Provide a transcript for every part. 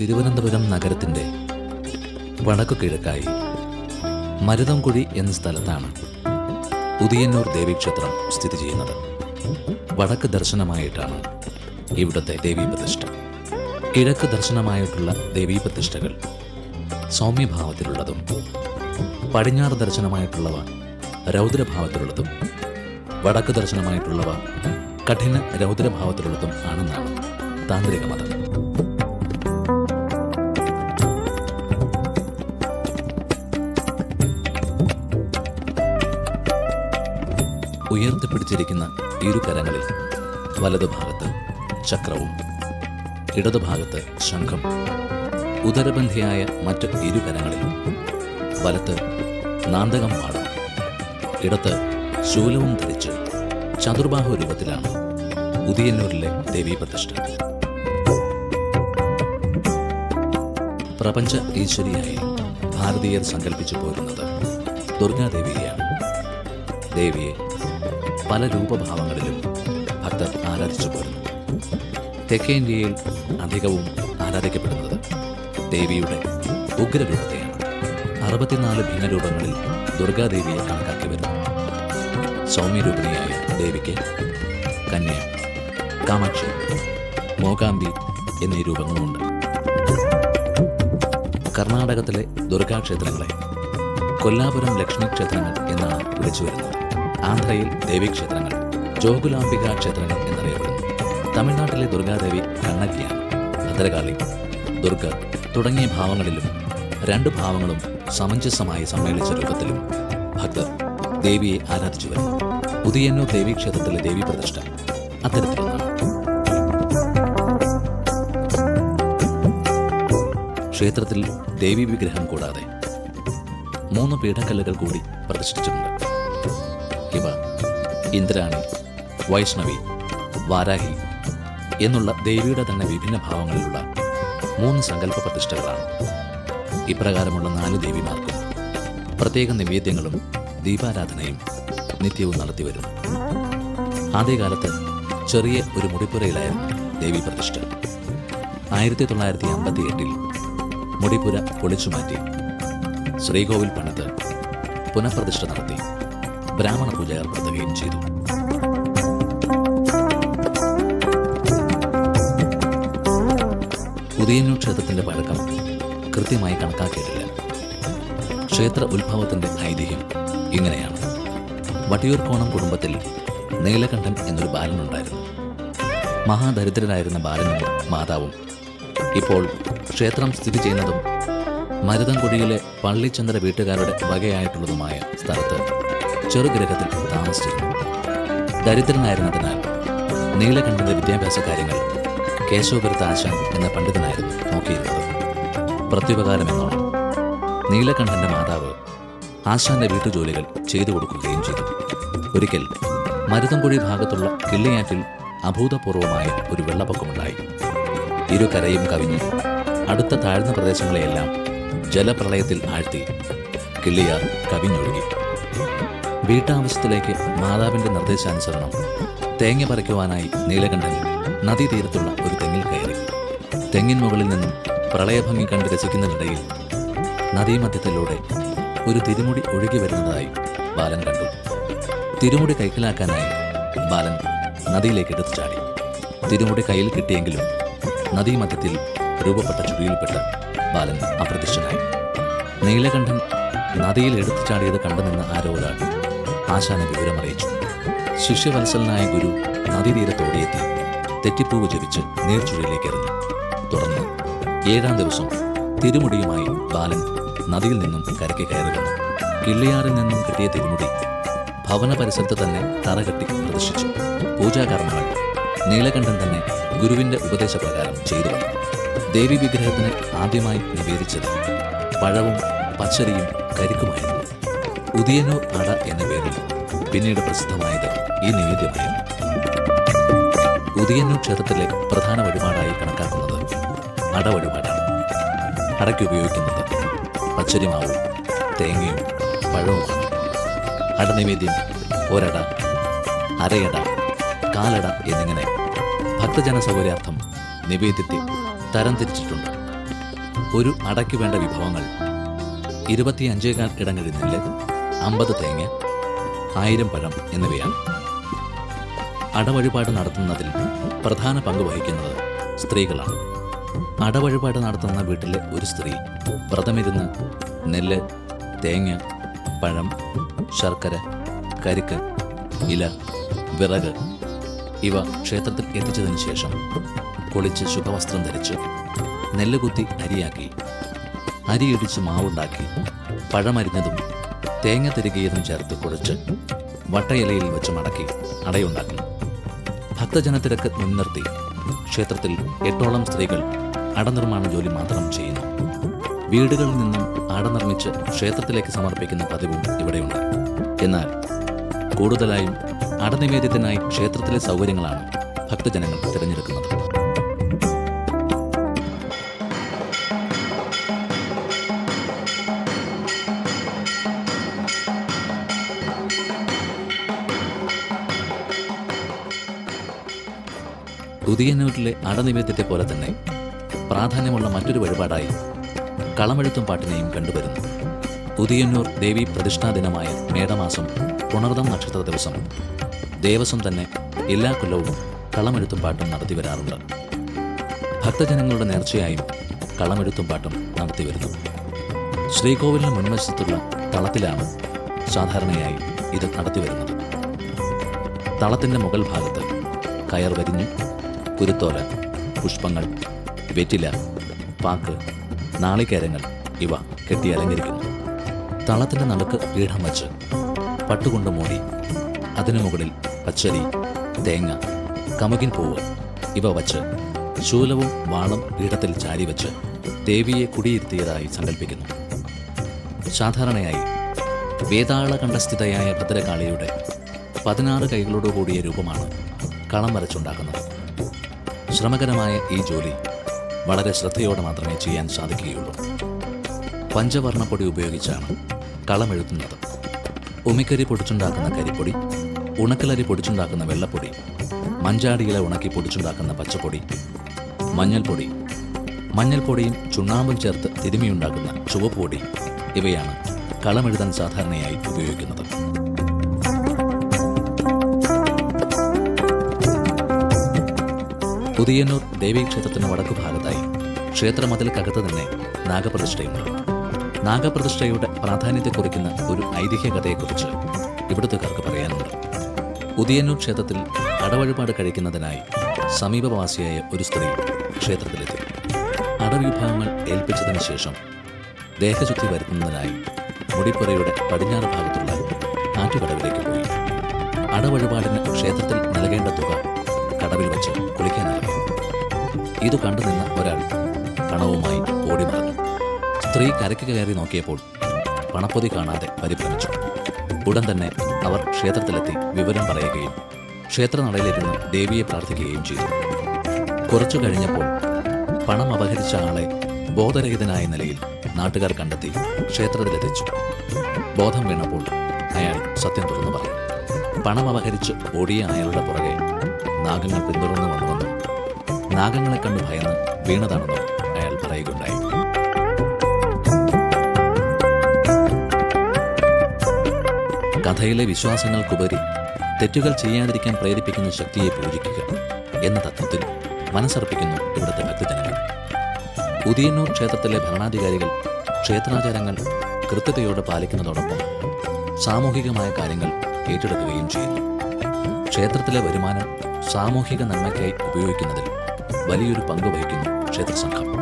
തിരുവനന്തപുരം നഗരത്തിന്റെ വടക്കു കിഴക്കായി മരുതംകുഴി എന്ന സ്ഥലത്താണ് പുതിയന്നൂർ ദേവീക്ഷേത്രം സ്ഥിതി ചെയ്യുന്നത്. വടക്ക് ദർശനമായിട്ടാണ് ഇവിടുത്തെ ദേവീപ്രതിഷ്ഠ. കിഴക്ക് ദർശനമായിട്ടുള്ള ദേവീപ്രതിഷ്ഠകൾ സൗമ്യഭാവത്തിലുള്ളതും പടിഞ്ഞാറ് ദർശനമായിട്ടുള്ളവ രൗദ്രഭാവത്തിലുള്ളതും വടക്ക് ദർശനമായിട്ടുള്ളവ കഠിന രൗദ്രഭാവത്തിലുള്ളതും ആണെന്നാണ് താന്ത്രിക മതം. ഉയർത്തിപ്പിടിച്ചിരിക്കുന്ന ഇരു കരങ്ങളിൽ വലതുഭാഗത്ത് ചക്രവും ഇടതുഭാഗത്ത് ശംഖം ഉദരബന്ധിയായ മറ്റ് ഇരു കരങ്ങളിൽ വലത്ത് നാന്തകം പാടും. ഇടത്ത് ശൂലവും ധരിച്ച് ചതുർബാഹു രൂപത്തിലാണ് ഉദിയന്നൂരിലെ ദേവീപ്രതിഷ്ഠ. പ്രപഞ്ച ഈശ്വരിയായി ഭാരതീയർ സങ്കല്പിച്ചു പോരുന്നത് ദുർഗാദേവിയെയാണ്. ദേവിയെ പല രൂപഭാവങ്ങളിലും ഭക്തർ ആരാധിച്ചു പോരുന്നു. തെക്കേ ഇന്ത്യയിൽ അധികവും ആരാധിക്കപ്പെടുന്നത് ദേവിയുടെ ഉഗ്രരൂപത്തെയാണ്. അറുപത്തിനാല് ഭിന്നരൂപങ്ങളിൽ ദുർഗാദേവിയെ കണക്കാക്കി വരുന്നു. സൗമ്യരൂപിണിയായ ദേവിക്ക് കന്യ കാമാക്ഷി മോകാംബി എന്നീ രൂപങ്ങളുമുണ്ട്. കർണാടകത്തിലെ ദുർഗാക്ഷേത്രങ്ങളെ കൊല്ലാപുരം ലക്ഷ്മി ക്ഷേത്രങ്ങൾ എന്നാണ് വിളിച്ചു വരുന്നത്. ആന്ധ്രയിൽ ദേവീക്ഷേത്രങ്ങൾ ജോഗുലാംബിക ക്ഷേത്രങ്ങൾ എന്നറിയപ്പെടുന്നു. തമിഴ്നാട്ടിലെ ദുർഗാദേവി കണ്ണകിയാണ്. ഭദ്രകാളി ദുർഗ തുടങ്ങിയ ഭാവങ്ങളിലും രണ്ട് ഭാവങ്ങളും സമഞ്ജസമായി സമ്മേളിച്ച രൂപത്തിലും ഭക്തർ ദേവിയെ ആരാധിച്ചു വരുന്നു. പുതിയന്നൂർ ദേവീക്ഷേത്രത്തിലെ ദേവി പ്രതിഷ്ഠ അത്തരത്തിലൊന്നാണ്. ക്ഷേത്രത്തിൽ ദേവി വിഗ്രഹം കൂടാതെ മൂന്ന് പീഠക്കല്ലുകൾ കൂടി പ്രതിഷ്ഠിച്ചിട്ടുണ്ട്. ഇന്ദ്രാണി വൈഷ്ണവി വാരാഹി എന്നുള്ള ദേവിയുടെ തന്നെ വിഭിന്ന ഭാവങ്ങളിലുള്ള മൂന്ന് സങ്കല്പ പ്രതിഷ്ഠകളാണ്. ഇപ്രകാരമുള്ള നാല് ദേവിമാർക്കും പ്രത്യേക നിവേദ്യങ്ങളും ദീപാരാധനയും നിത്യവും നടത്തിവരുന്നു ആദ്യകാലത്ത് ചെറിയ ഒരു മുടിപ്പുരയിലായിരുന്നു ദേവി പ്രതിഷ്ഠ. ആയിരത്തി തൊള്ളായിരത്തി അമ്പത്തി എട്ടിൽ മുടിപ്പുര പൊളിച്ചുമാറ്റി ശ്രീകോവിൽ പണിത് പുനഃപ്രതിഷ്ഠ നടത്തി. ബ്രാഹ്മണ പൂജ ഏർപ്പെടുത്തുകയും ചെയ്തു. ഉദയന്നൂർ ക്ഷേത്രത്തിന്റെ പഴക്കം കൃത്യമായി കണക്കാക്കിയിട്ടില്ല. ക്ഷേത്ര ഉത്ഭവത്തിന്റെ ഐതിഹ്യം ഇങ്ങനെയാണ്. വട്ടിയൂർക്കോണം കുടുംബത്തിൽ നീലകണ്ഠൻ എന്നൊരു ബാലനുണ്ടായിരുന്നു. മഹാദരിദ്രനായിരുന്ന ബാലനും മാതാവും ഇപ്പോൾ ക്ഷേത്രം സ്ഥിതി ചെയ്യുന്നതും മരുതൻകുടിയിലെ പള്ളിച്ചന്ദ്ര വീട്ടുകാരുടെ വകയായിട്ടുള്ളതുമായ സ്ഥലത്ത് ചെറുഗ്രഹത്തിൽ താമസിച്ചിരുന്നു. ദരിദ്രനായിരുന്നതിനാൽ നീലകണ്ഠന്റെ വിദ്യാഭ്യാസ കാര്യങ്ങൾ കേശവപുരത്ത് ആശാൻ എന്ന പണ്ഡിതനായിരുന്നു നോക്കിയിരുന്നത്. പ്രത്യുപകാരമെന്നോണം നീലകണ്ഠന്റെ മാതാവ് ആശാന്റെ വീട്ടുജോലികൾ ചെയ്തു കൊടുക്കുകയും ചെയ്തു. ഒരിക്കൽ മരുതൻകുഴി ഭാഗത്തുള്ള കിള്ളിയാറ്റിൽ അഭൂതപൂർവമായ ഒരു വെള്ളപ്പൊക്കമുണ്ടായി. ഇരു കരയും കവിഞ്ഞ് അടുത്ത താഴ്ന്ന പ്രദേശങ്ങളെയെല്ലാം ജലപ്രളയത്തിൽ ആഴ്ത്തി കിള്ളിയാർ കവിഞ്ഞൊഴുകി. വീട്ടാവശ്യത്തിലേക്ക് മാതാവിന്റെ നിർദ്ദേശാനുസരണം തേങ്ങ പറിക്കുവാനായി നീലകണ്ഠൻ നദീതീരത്തുള്ള ഒരു തെങ്ങിൽ കയറി. തെങ്ങിൻ മുകളിൽ നിന്നും പ്രളയഭംഗി കണ്ട് രസിക്കുന്നതിനിടയിൽ നദീമധ്യത്തിലൂടെ ഒരു തിരുമുടി ഒഴുകി വരുന്നതായി ബാലൻ കണ്ടു. തിരുമുടി കൈക്കലാക്കാനായി ബാലൻ നദിയിലേക്ക് എടുത്തു ചാടി. തിരുമുടി കയ്യിൽ കിട്ടിയെങ്കിലും നദീമധ്യത്തിൽ രൂപപ്പെട്ട ചുഴിയിൽപ്പെട്ട് ബാലൻ അപ്രത്യക്ഷനായി. നീലകണ്ഠൻ നദിയിൽ എടുത്തു ചാടിയത് കണ്ടുനിന്ന ആരോ ഒരാൾ ആശാനെ വിവരമറിയിച്ചു. ശിഷ്യവത്സലനായ ഗുരു നദീതീരത്തോടെയെത്തി തെറ്റിപ്പൂവ് ജപിച്ച് നേർച്ചുഴയിലേക്ക് എറിഞ്ഞു തുടർന്ന് ഏഴാം ദിവസം തിരുമുടിയുമായി ബാലൻ നദിയിൽ നിന്നും കരയ്ക്ക് കയറി വന്നു. കിള്ളിയാറിൽ നിന്നും കിട്ടിയ തിരുമുടി ഭവന പരിസരത്ത് തന്നെ തറകെട്ടി പ്രദർശിച്ചു. പൂജാകർമ്മങ്ങൾ നീലകണ്ഠൻ തന്നെ ഗുരുവിന്റെ ഉപദേശപ്രകാരം ചെയ്തു ദേവി വിഗ്രഹത്തിന് ആദ്യമായി നിവേദിച്ചത് പഴവും പച്ചരിയും കരിക്കുമായിരുന്നു. ഉദിയനൂർ അട എന്ന പേരിൽ പിന്നീട് പ്രസിദ്ധമായത് ഈ നിവേദ്യമായിരുന്നു ഉദിയന്നൂർ ക്ഷേത്രത്തിലെ പ്രധാന വഴിപാടായി കണക്കാക്കുന്നത് അട വഴിപാടാണ്. അടയ്ക്ക് ഉപയോഗിക്കുന്നത് പച്ചരിമാവും തേങ്ങയും പഴവുമാണ് അടനിവേദ്യം ഒരട അരയട കാലട എന്നിങ്ങനെ ഭക്തജന സൗകര്യാർത്ഥം നിവേദ്യത്തെ തരംതിരിച്ചിട്ടുണ്ട് ഒരു അടയ്ക്ക് വേണ്ട വിഭവങ്ങൾ ഇരുപത്തിയഞ്ചേകാൽ ഇടങ്ങളിൽ നെല്ല് അമ്പത് തേങ്ങ ആയിരം പഴം എന്നിവയാണ് അടവഴിപാട് നടത്തുന്നതിൽ പ്രധാന പങ്ക് വഹിക്കുന്നത് സ്ത്രീകളാണ്. അടവഴിപാട് നടത്തുന്ന വീട്ടിലെ ഒരു സ്ത്രീ വ്രതമിരുന്ന് നെല്ല് തേങ്ങ പഴം ശർക്കര കരിക്ക് ഇല വിറക് ഇവ ക്ഷേത്രത്തിൽ എത്തിച്ചതിന് ശേഷം കുളിച്ച് ശുഭവസ്ത്രം ധരിച്ച് നെല്ല് കുത്തി അരിയാക്കി അരിയിടിച്ച് മാവുണ്ടാക്കി പഴമരിഞ്ഞതും തേങ്ങ തിരികെയതും ചേർത്ത് കുഴച്ച് വട്ടയിലയിൽ വെച്ച് മടക്കി അടയുണ്ടാക്കുന്നു ഭക്തജനത്തിരക്ക് മുൻനിർത്തി ക്ഷേത്രത്തിൽ എട്ടോളം സ്ത്രീകൾ അടനിർമ്മാണ ജോലി മാത്രം ചെയ്യുന്നു. വീടുകളിൽ നിന്നും അട നിർമ്മിച്ച് ക്ഷേത്രത്തിലേക്ക് സമർപ്പിക്കുന്ന പതിവും ഇവിടെയുണ്ട്. എന്നാൽ കൂടുതലായും അടനിവേദ്യത്തിനായി ക്ഷേത്രത്തിലെ സൗകര്യങ്ങളാണ് ഭക്തജനങ്ങൾ തിരഞ്ഞെടുക്കുന്നത്. ഉദയന്നൂരിലെ അടനിവേദ്യത്തെ പോലെ തന്നെ പ്രാധാന്യമുള്ള മറ്റൊരു വഴിപാടായി കളമെഴുത്തും പാട്ടിനെയും കണ്ടുവരുന്നു. പുതിയന്നൂർ ദേവി പ്രതിഷ്ഠാ ദിനമായ മേടമാസം പുണർദം നക്ഷത്ര ദിവസം. ദേവസ്വം തന്നെ എല്ലാ കൊല്ലവും കളമെഴുത്തും പാട്ടും നടത്തി വരാറുണ്ട്. ഭക്തജനങ്ങളുടെ നേർച്ചയായും കളമെഴുത്തും പാട്ടും നടത്തി വരുന്നു. ശ്രീകോവിലിന് മുൻവശത്തുള്ള തളത്തിലാണ് സാധാരണയായി ഇത് നടത്തി വരുന്നത്. തളത്തിന്റെ മുകൾ ഭാഗത്ത് കയർ വരിഞ്ഞ് കുരുത്തോല പുഷ്പങ്ങൾ വെറ്റില പാക്ക് നാളികേരങ്ങൾ ഇവ കെട്ടി അലങ്കരിക്കുന്നു. തളത്തിന്റെ നടുക്ക് പീഠം വച്ച് പട്ടുകൊണ്ട് മൂടി അതിനു മുകളിൽ പച്ചരി തേങ്ങ കമുകിൻ പൂവ് ഇവ വച്ച് ശൂലവും വാളും പീഠത്തിൽ ചാരി വച്ച് ദേവിയെ കുടിയിരുത്തിയതായി സങ്കല്പിക്കുന്നു സാധാരണയായി വേതാള കണ്ഠസ്ഥിതയായ ഭദ്രകാളിയുടെ പതിനാറ് കൈകളോടുകൂടിയ രൂപമാണ് കളം വരച്ചുണ്ടാക്കുന്നത്. ശ്രമകരമായ ഈ ജോലി വളരെ ശ്രദ്ധയോടെ മാത്രമേ ചെയ്യാൻ സാധിക്കുകയുള്ളൂ. പഞ്ചവർണപ്പൊടി ഉപയോഗിച്ചാണ് കളമെഴുത്തുന്നത് ഉമിക്കരി പൊടിച്ചുണ്ടാക്കുന്ന കരിപ്പൊടി ഉണക്കലരി പൊടിച്ചുണ്ടാക്കുന്ന വെള്ളപ്പൊടി മഞ്ചാടിയില ഉണക്കി പൊടിച്ചുണ്ടാക്കുന്ന പച്ചപ്പൊടി മഞ്ഞൾപ്പൊടി മഞ്ഞൾപ്പൊടിയും ചുണ്ണാമ്പും ചേർത്ത് തിരുമിയുണ്ടാക്കുന്ന ചുവപ്പൊടി ഇവയാണ് കളമെഴുതാൻ സാധാരണയായി ഉപയോഗിക്കുന്നത്. പുതിയന്നൂർ ദേവീക്ഷേത്രത്തിന് വടക്കു ഭാഗത്തായി ക്ഷേത്രമതിൽക്കകത്ത് തന്നെ നാഗപ്രതിഷ്ഠയുണ്ട്. നാഗപ്രതിഷ്ഠയുടെ പ്രാധാന്യത്തെ കുറിക്കുന്ന ഒരു ഐതിഹ്യകഥയെക്കുറിച്ച് ഇവിടുത്തുകാർക്ക് പറയാനുണ്ട്. ഉദയന്നൂർ ക്ഷേത്രത്തിൽ അടവഴിപാട് കഴിക്കുന്നതിനായി സമീപവാസിയായ ഒരു സ്ത്രീ ക്ഷേത്രത്തിലെത്തി. അടവിഭാഗങ്ങൾ ഏൽപ്പിച്ചതിന് ശേഷം ദേഹശുദ്ധി വരുത്തുന്നതിനായി മുടിപ്പുറയുടെ പടിഞ്ഞാറ് ഭാഗത്തുള്ള ആറ്റുകടവിലേക്ക് പോയി. അടവഴിപാടിന് ക്ഷേത്രത്തിൽ നൽകേണ്ട തുക കടവിൽ വെച്ച് കുളിക്കാനിറങ്ങി ഇത് കണ്ടു നിന്ന ഒരാൾ പണവുമായി ഓടി മറന്നു സ്ത്രീ കരയ്ക്ക് കയറി നോക്കിയപ്പോൾ പണപ്പൊതി കാണാതെ പരിഭ്രമിച്ചു. ഉടൻ തന്നെ അവർ ക്ഷേത്രത്തിലെത്തി വിവരം പറയുകയും ക്ഷേത്രനടയിലിരുന്ന് ദേവിയെ പ്രാർത്ഥിക്കുകയും ചെയ്തു. കുറച്ചു കഴിഞ്ഞപ്പോൾ പണം അപഹരിച്ച ആളെ ബോധരഹിതനായ നിലയിൽ നാട്ടുകാർ കണ്ടെത്തി ക്ഷേത്രത്തിലെത്തിച്ചു. ബോധം വീണപ്പോൾ അയാൾ സത്യം തുറന്നു പറഞ്ഞു. പണം അപഹരിച്ച് ഓടിയ അയാളുടെ പുറകെ നാഗങ്ങൾ പിന്തുടർന്നു വന്നുവെന്നും നാഗങ്ങളെ കണ്ട് ഭയന്ന് വീണതാണെന്നും അയാൾ പറയുകയുണ്ടായി. കഥയിലെ വിശ്വാസങ്ങൾക്കുപരി തെറ്റുകൾ ചെയ്യാതിരിക്കാൻ പ്രേരിപ്പിക്കുന്ന ശക്തിയെ പൂജിക്കുക എന്ന തത്വത്തിൽ മനസ്സർപ്പിക്കുന്നു ഇവിടുത്തെ ഭക്തജനങ്ങൾ. ഉദയന്നൂർ ക്ഷേത്രത്തിലെ ഭരണാധികാരികൾ ക്ഷേത്രാചാരങ്ങൾ കൃത്യതയോടെ പാലിക്കുന്നതോടൊപ്പം സാമൂഹികമായ കാര്യങ്ങൾ ഏറ്റെടുക്കുകയും ചെയ്യുന്നു ക്ഷേത്രത്തിലെ വരുമാനം സാമൂഹിക നന്മയ്ക്കായി ഉപയോഗിക്കുന്നതിൽ വലിയൊരു പങ്ക് വഹിക്കുന്നു ക്ഷേത്രസംഘം.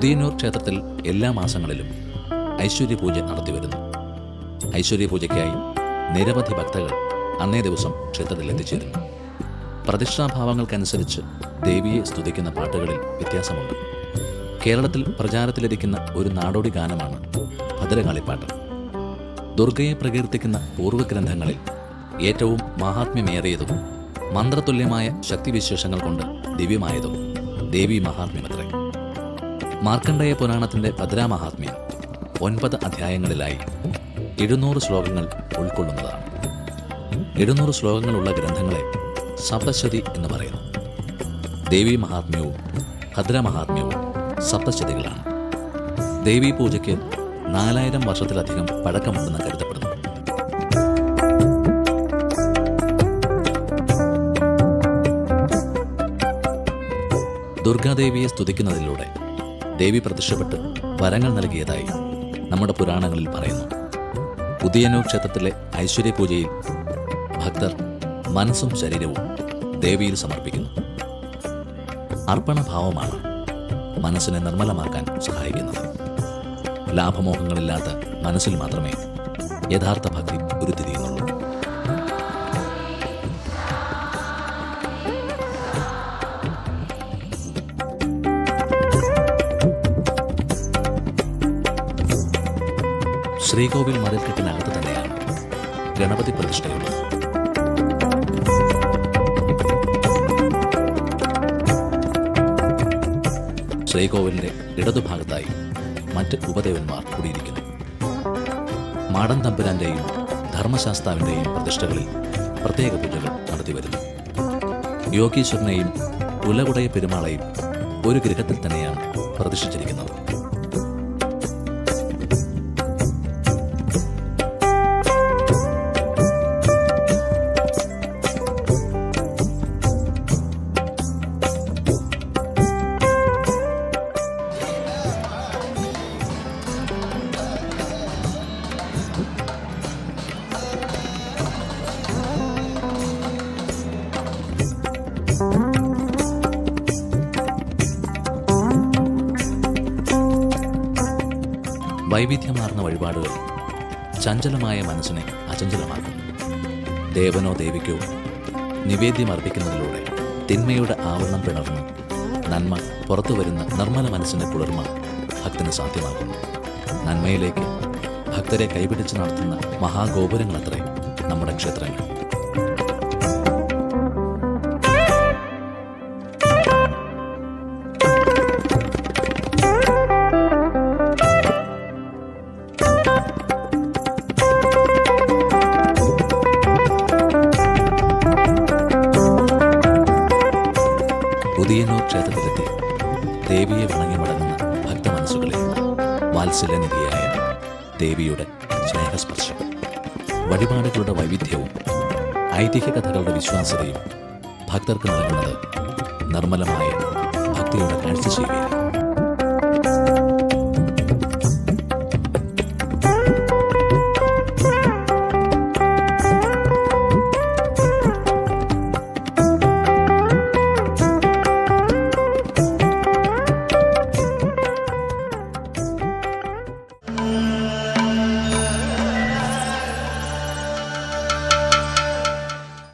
ഉദയന്നൂർ ക്ഷേത്രത്തിൽ എല്ലാ മാസങ്ങളിലും ഐശ്വര്യപൂജ നടത്തിവരുന്നു. ഐശ്വര്യപൂജയ്ക്കായി നിരവധി ഭക്തകൾ അന്നേ ദിവസം ക്ഷേത്രത്തിൽ എത്തിച്ചേരുന്നു. പ്രതിഷ്ഠാഭാവങ്ങൾക്കനുസരിച്ച് ദേവിയെ സ്തുതിക്കുന്ന പാട്ടുകളിൽ വ്യത്യാസമുണ്ട്. കേരളത്തിൽ പ്രചാരത്തിലിരിക്കുന്ന ഒരു നാടോടി ഗാനമാണ് ഭദ്രകാളിപ്പാട്ട്. ദുർഗയെ പ്രകീർത്തിക്കുന്ന പൂർവഗ്രന്ഥങ്ങളിൽ ഏറ്റവും മാഹാത്മ്യമേറിയതും മന്ത്രതുല്യമായ ശക്തിവിശേഷങ്ങൾ കൊണ്ട് ദിവ്യമായതും ദേവി മഹാത്മ്യമത്രേ. മാർക്കണ്ഡേയ പുരാണത്തിന്റെ ഭദ്രാമഹാത്മ്യം ഒൻപത് അധ്യായങ്ങളിലായി എഴുന്നൂറ് ശ്ലോകങ്ങൾ ഉൾക്കൊള്ളുന്നതാണ്. എഴുന്നൂറ് ശ്ലോകങ്ങളുള്ള ഗ്രന്ഥങ്ങളെ സപ്തശതി എന്ന് പറയുന്നു. ദേവി മഹാത്മ്യവും ഭദ്രമഹാത്മ്യവും സപ്തശതികളാണ്. ദേവീ പൂജയ്ക്ക് നാലായിരം വർഷത്തിലധികം പഴക്കമുണ്ടെന്ന് കരുതപ്പെടുന്നു. ദുർഗാദേവിയെ സ്തുതിക്കുന്നതിലൂടെ ദേവി പ്രത്യക്ഷപ്പെട്ട് വരങ്ങൾ നൽകിയതായി നമ്മുടെ പുരാണങ്ങളിൽ പറയുന്നു. ഉദയനൂർ ക്ഷേത്രത്തിലെ ഐശ്വര്യ പൂജയിൽ ഭക്തർ മനസ്സും ശരീരവും ദേവിയിൽ സമർപ്പിക്കുന്നു. അർപ്പണഭാവമാണ് മനസ്സിനെ നിർമ്മലമാക്കാൻ സഹായിക്കുന്നത്. ലാഭമോഹങ്ങളില്ലാത്ത മനസ്സിൽ മാത്രമേ യഥാർത്ഥ ഭക്തി ഉരുത്തിരിയുന്നുള്ളൂ. ശ്രീകോവിൽ മതിൽക്കെട്ടിനകത്ത് തന്നെയാണ് ഗണപതി പ്രതിഷ്ഠയുള്ളത്. ശ്രീകോവിലിന്റെ ഇടതുഭാഗത്തായി മറ്റ് ഉപദേവന്മാർ കൂടിയിരിക്കുന്നു. മാടൻ തമ്പുരാന്റെയും ധർമ്മശാസ്താവിന്റെയും പ്രതിഷ്ഠകളിൽ പ്രത്യേക പൂജകൾ നടത്തിവരുന്നു യോഗീശ്വരനെയും ഉലകുടയ പെരുമാളെയും ഒരു ഗൃഹത്തിൽ തന്നെയാണ് പ്രതിഷ്ഠിച്ചിരിക്കുന്നത്. വൈവിധ്യമാർന്ന വഴിപാടുകൾ ചഞ്ചലമായ മനസ്സിനെ അചഞ്ചലമാക്കുന്നു. ദേവനോ ദേവിക്കോ നിവേദ്യമർപ്പിക്കുന്നതിലൂടെ തിന്മയുടെ ആവരണം പിളർന്ന് നന്മ പുറത്തു വരുന്ന നിർമ്മല മനസ്സിന്റെ കുളിർമ ഭക്തന് സാധ്യമാകുന്നു. നന്മയിലേക്ക് ഭക്തരെ കൈപിടിച്ച് നടത്തുന്ന മഹാഗോപുരങ്ങളത്രേ നമ്മുടെ ക്ഷേത്രങ്ങൾ. ഉദയന്നൂർ ക്ഷേത്രത്തിലെത്തി ദേവിയെ വണങ്ങി മടങ്ങുന്ന ഭക്തമനസ്സുകളിൽ വാത്സല്യനിധിയായ ദേവിയുടെ സ്നേഹസ്പർശം. വഴിപാടുകളുടെ വൈവിധ്യവും ഐതിഹ്യ കഥകളുടെ വിശ്വാസ്യതയും ഭക്തർക്ക് നൽകുന്നത് നിർമ്മലമായ ഭക്തിയുടെ കാഴ്ചശീലിയാണ്.